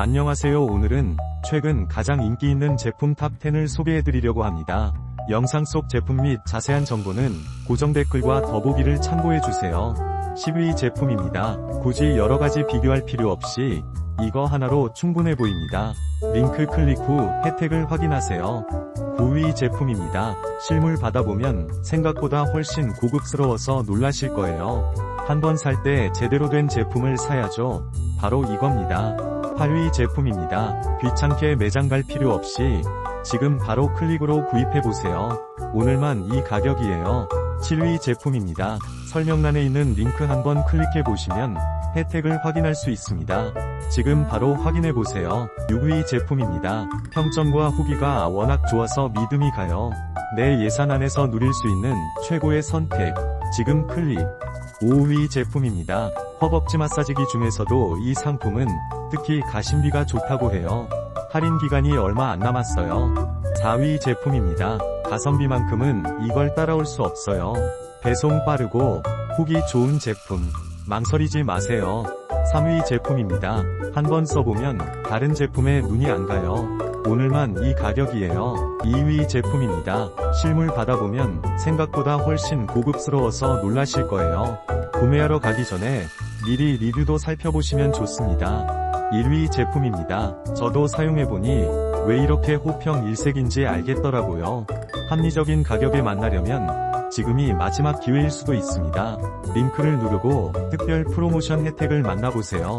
안녕하세요 오늘은 최근 가장 인기 있는 제품 탑10을 소개해드리려고 합니다. 영상 속 제품 및 자세한 정보는 고정 댓글과 더보기를 참고해주세요. 10위 제품입니다. 굳이 여러가지 비교할 필요 없이 이거 하나로 충분해 보입니다. 링크 클릭 후 혜택을 확인하세요. 9위 제품입니다. 실물 받아보면 생각보다 훨씬 고급스러워서 놀라실 거예요. 한 번 살 때 제대로 된 제품을 사야죠. 바로 이겁니다. 8위 제품입니다. 귀찮게 매장 갈 필요 없이 지금 바로 클릭으로 구입해보세요. 오늘만 이 가격이에요. 7위 제품입니다. 설명란에 있는 링크 한번 클릭해보시면 혜택을 확인할 수 있습니다. 지금 바로 확인해보세요. 6위 제품입니다. 평점과 후기가 워낙 좋아서 믿음이 가요. 내 예산 안에서 누릴 수 있는 최고의 선택. 지금 클릭. 5위 제품입니다. 허벅지 마사지기 중에서도 이 상품은 특히 가심비가 좋다고 해요. 할인 기간이 얼마 안 남았어요. 4위 제품입니다. 가성비만큼은 이걸 따라올 수 없어요. 배송 빠르고 후기 좋은 제품. 망설이지 마세요. 3위 제품입니다. 한 번 써보면 다른 제품에 눈이 안 가요. 오늘만 이 가격이에요. 2위 제품입니다. 실물 받아보면 생각보다 훨씬 고급스러워서 놀라실 거예요. 구매하러 가기 전에 미리 리뷰도 살펴보시면 좋습니다. 1위 제품입니다. 저도 사용해보니 왜 이렇게 호평 일색인지 알겠더라고요. 합리적인 가격에 만나려면 지금이 마지막 기회일 수도 있습니다. 링크를 누르고 특별 프로모션 혜택을 만나보세요.